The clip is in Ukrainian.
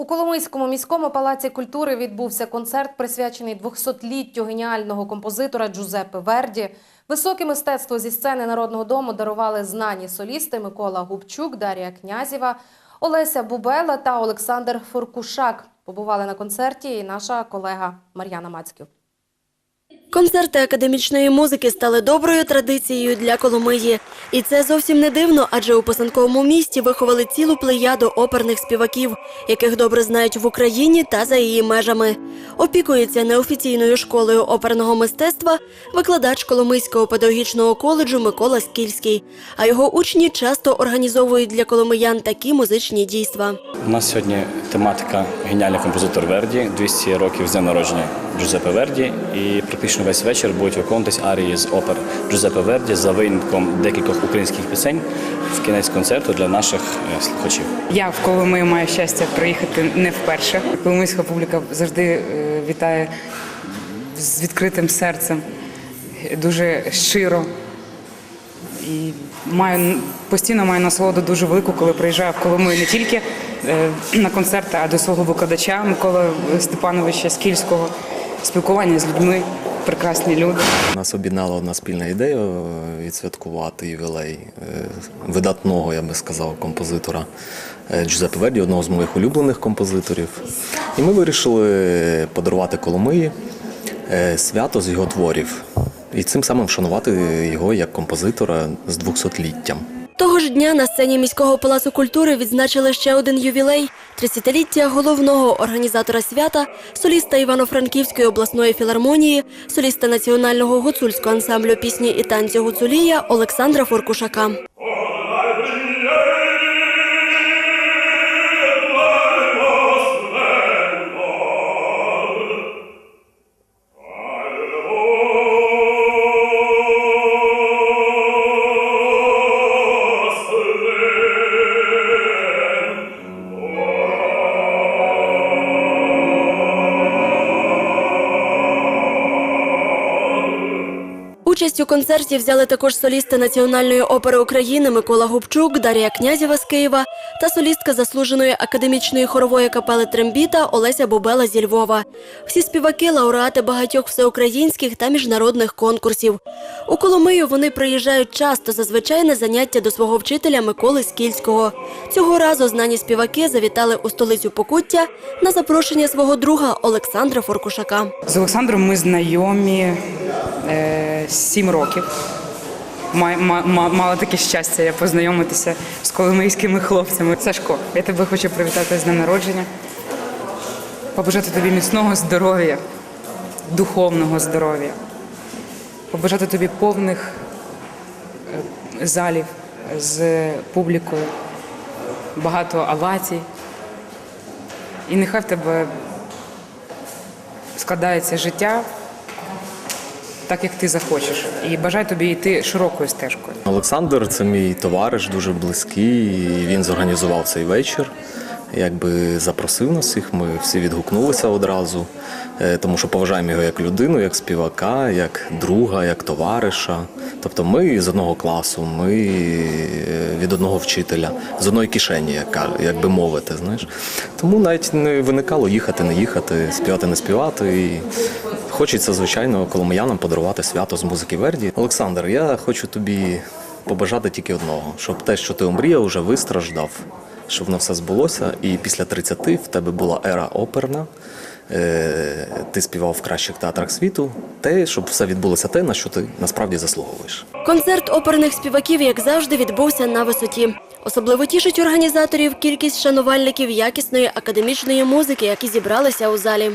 У Коломийському міському палаці культури відбувся концерт, присвячений 200-літтю геніального композитора Джузеппе Верді. Високе мистецтво зі сцени Народного дому дарували знані солісти Микола Губчук, Дар'я Князєва, Олеся Бубела та Олександр Форкушак. Побували на концерті і наша колега Мар'яна Мацьків. Концерти академічної музики стали доброю традицією для Коломиї. І це зовсім не дивно, адже у писанковому місті виховали цілу плеяду оперних співаків, яких добре знають в Україні та за її межами. Опікується неофіційною школою оперного мистецтва викладач Коломийського педагогічного коледжу Микола Скільський. А його учні часто організовують для коломиян такі музичні дійства. У нас сьогодні тематика геніальний композитор Верді, 200 років з дня народження Джузеппе Верді. І практично весь вечір будуть виконуватись арії з опер Джузеппе Верді за винятком декількох українських пісень в кінець концерту для наших е, слухачів. Я в Коломию маю щастя приїхати не вперше. Коломийська публіка завжди е, вітає з відкритим серцем, дуже щиро. І маю постійно маю насолоду дуже велику, коли приїжджаю в Коломию не тільки е, на концерти, а до свого викладача Миколи Степановича Скільського, спілкування з людьми, прекрасні люди. Нас об'єднала одна спільна ідея е, відсвяткувати ювілей е, видатного, я би сказав, композитора е, Джузеппе Верді, одного з моїх улюблених композиторів. І ми вирішили подарувати Коломиї свято з його творів. І цим самим вшанувати його як композитора з 200-літтям. Того ж дня на сцені міського палацу культури відзначили ще один ювілей – 30-ліття головного організатора свята, соліста Івано-Франківської обласної філармонії, соліста національного гуцульського ансамблю пісні і танцю Гуцулія Олександра Форкушака. Участь у концерті взяли також солісти Національної опери України Микола Губчук, Дар'я Князєва з Києва та солістка заслуженої академічної хорової капели Трембіта Олеся Бобела зі Львова. Всі співаки – лауреати багатьох всеукраїнських та міжнародних конкурсів. У Коломию вони приїжджають часто, зазвичай на заняття до свого вчителя Миколи Скільського. Цього разу знані співаки завітали у столицю Покуття на запрошення свого друга Олександра Форкушака. З Олександром ми знайомі сім років. Мала таке щастя я познайомитися з коломийськими хлопцями. Сашко, я тебе хочу привітати з днем народження. Побажати тобі міцного здоров'я, духовного здоров'я. Побажати тобі повних е, залів з публікою, багато овацій. І нехай в тебе складається життя так, як ти захочеш. І бажаю тобі йти широкою стежкою. Олександр це мій товариш, дуже близький. і Він зорганізував цей вечір. Якби запросив нас всіх, ми всі відгукнулися одразу, е, тому що поважаємо його як людину, як співака, як друга, як товариша. Тобто ми з одного класу, ми е, від одного вчителя, з одної кишені, як, як би мовити. Знаєш. Тому навіть не виникало їхати, не їхати, співати, не співати. І хочеться, звичайно, коломиянам подарувати свято з музики Верді. Олександр, я хочу тобі побажати тільки одного, щоб те, що ти омріяв, вже вистраждав, щоб воно все збулося. І після 30 в тебе була ера оперна. е, Ти співав в кращих театрах світу, те, щоб все відбулося те, на що ти насправді заслуговуєш. Концерт оперних співаків, як завжди, відбувся на висоті. Особливо тішить організаторів кількість шанувальників якісної академічної музики, які зібралися у залі.